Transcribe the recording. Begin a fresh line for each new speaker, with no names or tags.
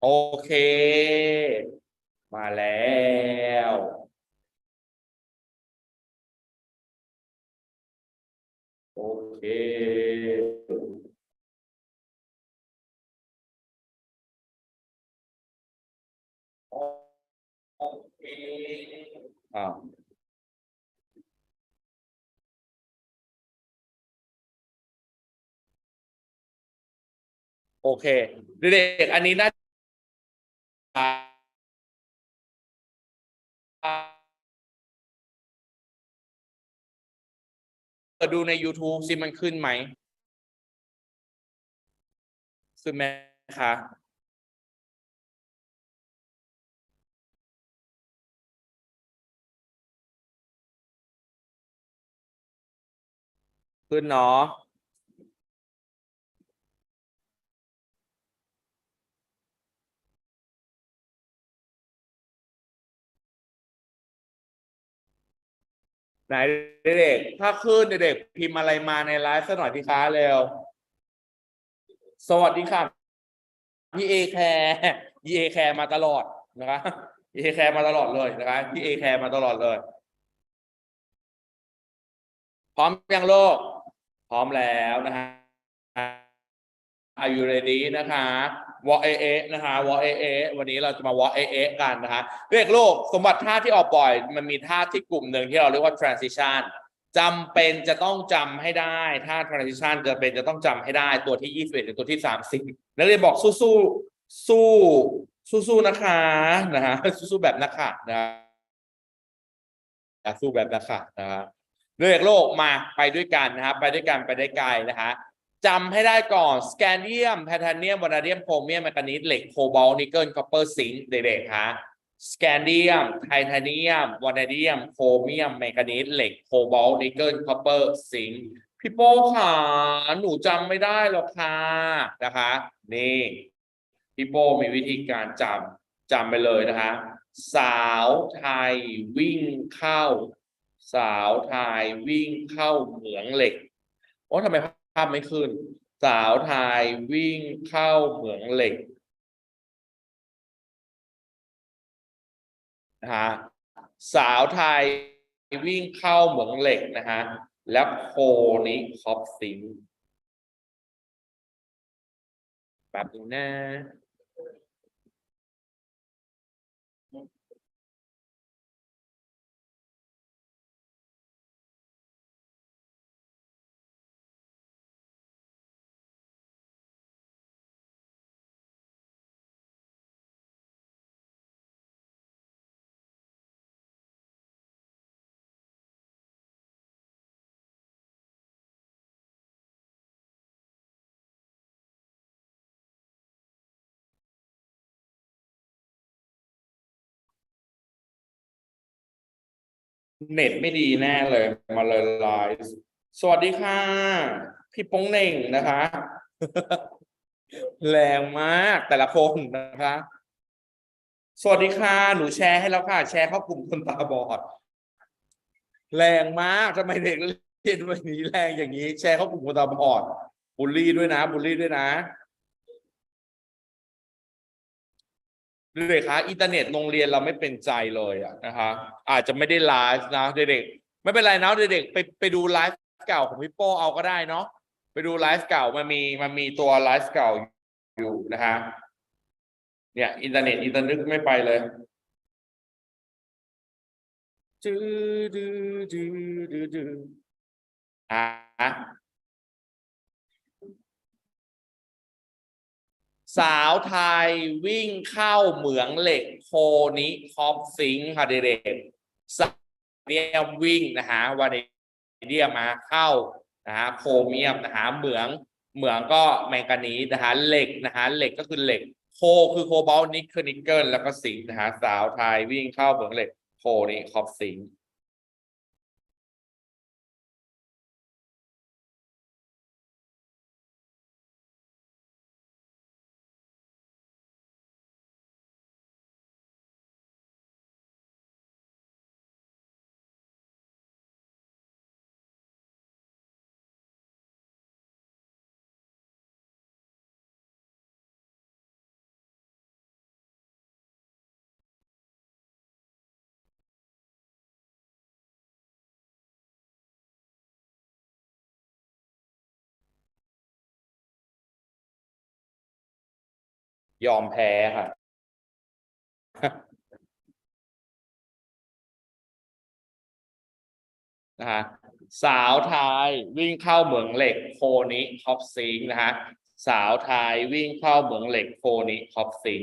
โอเค มาแล้วโอเค โอเคอ่าโอเคเด็กๆอันนี้น่า เปิดดูใน YouTube สิมันขึ้นไหมขึ้นไหมคะขึ้นเนาะ ไหนเด็กๆถ้าขึ้นเด็กๆพิมพ์อะไรมาในไลฟ์สักหน่อยที่ค้าเร็ว สวัสดีค่ะพี่เอแคร์พี่เอแคร์มาตลอดนะคะพี่เอแคร์มาตลอดเลยนะคะพี่เอแคร์มาตลอดเลย พร้อมยังโลก พร้อมแล้วนะฮะ Are you ready นะคะ วอเอเอนะคะวอเอเอวันนี้เราจะมาวอเอเอกันนะคะเรียกโลกสมบัติท่าที่ออกบ่อย มันมีท่าที่กลุ่มหนึ่งที่เราเรียกว่า transition จำเป็นจะต้องจำให้ได้ท่า transition จะเป็นจะต้องจำให้ได้ตัวที่ 21ถึงตัวที่ 30 นักเรียนบอกสู้สู้สู้สู้สู้นะคะนะฮะสู้สู้แบบนักข่ะนะอะสู้แบบนักข่ะนะฮะเรียกโลกมาไปด้วยกันนะครับไปด้วยกันไปได้ไกลนะคะ จำให้ได้ก่อนสแกนเดียมไทเทเนียมวานาเดียมโครเมียมแมกนีสเหล็กโคบอลนิกเกิลคอปเปอร์ซิงค์เด็กๆฮะสแกนเดียมไทเทเนียมวานาเดียมโครเมียมแมกนีสเหล็กโคบอลนิกเกิลคอปเปอร์ซิงค์พี่โป้ค่ะหนูจำไม่ได้หรอกค่ะนะคะนี่พี่โป้มีวิธีการจำจำไปเลยนะคะ สาวไทยวิ่งเข้า สาวไทยวิ่งเข้าเหมืองเหล็กโอ้ทำไม ภาพไม่ขึ้น สาวไทยวิ่งเข้าเหมืองเหล็กนะฮะสาวไทยวิ่งเข้าเหมืองเหล็กนะฮะแล้วโคนี้คอปซิงแบบนี้นะ เน็ตไม่ดีแน่เลย มาเลยไลฟ์สวัสดีค่ะ พี่ป้งเน่งนะคะ แรงมากแต่ละคนนะคะ สวัสดีค่ะ หนูแชร์ให้แล้วค่ะ แชร์เข้ากลุ่มคนตาบอด แรงมากทำไมเด็กเรียนวันนี้แรงอย่างนี้ แชร์เข้ากลุ่มคนตาบอดบูลลี่ด้วยนะบูลลี่ด้วยนะ เด็กๆคะอินเทอร์เน็ตโรงเรียนเราไม่เป็นใจเลยอะนะคะอาจจะไม่ได้ไลฟ์นะเด็กๆไม่เป็นไรนะเด็กๆไปไปดูไลฟ์เก่าของพี่โป้เอาก็ได้เนาะไปดูไลฟ์เก่ามันมีมันมีตัวไลฟ์เก่าอยู่นะคะเนี่ย อินเทอร์เน็ตอินเทอร์เน็ตไม่ไปเลยจืดดืดดืดดืดดืดอะ สาวไทยวิ่งเข้าเหมืองเหล็กโคนิคอปซิงค์ค่ะเด็กๆสเดียมวิ่งนะฮะวานิเดียมมาเข้านะฮะโครเมียมนะฮะเหมืองเหมืองก็แมงกานีนะฮะเหล็กนะฮะเหล็กก็คือเหล็กโคคือโคบอลนิกคือนิกเกิลแล้วก็ซิงค์นะฮะสาวไทยวิ่งเข้าเหมืองเหล็กโคนี่คอปซิง ยอมแพ้ค่ะ นะฮะสาวไทยวิ่งเข้าเหมืองเหล็กโคนิคอปซิงนะฮะสาวไทยวิ่งเข้าเหมืองเหล็กโคนิคอปซิง